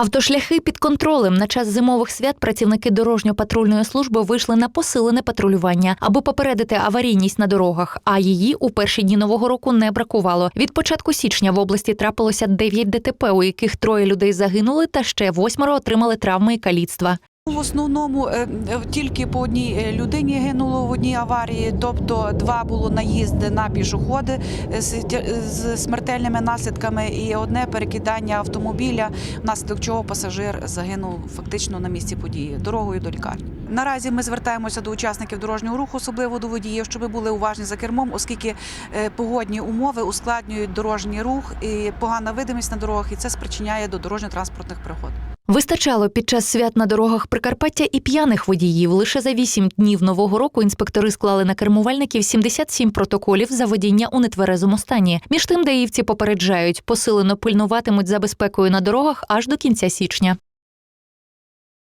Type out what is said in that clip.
Автошляхи під контролем на час зимових свят працівники дорожньо-патрульної служби вийшли на посилене патрулювання, аби попередити аварійність на дорогах. А її у перші дні нового року не бракувало. Від початку січня в області трапилося 9 ДТП, у яких троє людей загинули, та ще восьмеро отримали травми і каліцтва. В основному е, е, тільки по одній е, людині гинуло в одній аварії, тобто два було наїзди на пішоходи з смертельними наслідками, і одне перекидання автомобіля, внаслідок чого пасажир загинув фактично на місці події дорогою до лікарні. Наразі ми звертаємося до учасників дорожнього руху, особливо до водіїв, щоб були уважні за кермом, оскільки погодні умови ускладнюють дорожній рух і погана видимість на дорогах, і це спричиняє до дорожньо-транспортних пригод. Вистачало під час свят на дорогах Прикарпаття і п'яних водіїв. Лише за вісім днів нового року інспектори склали на кермувальників 77 протоколів за водіння у нетверезому стані. Між тим, даївці попереджають, посилено пильнуватимуть за безпекою на дорогах аж до кінця січня.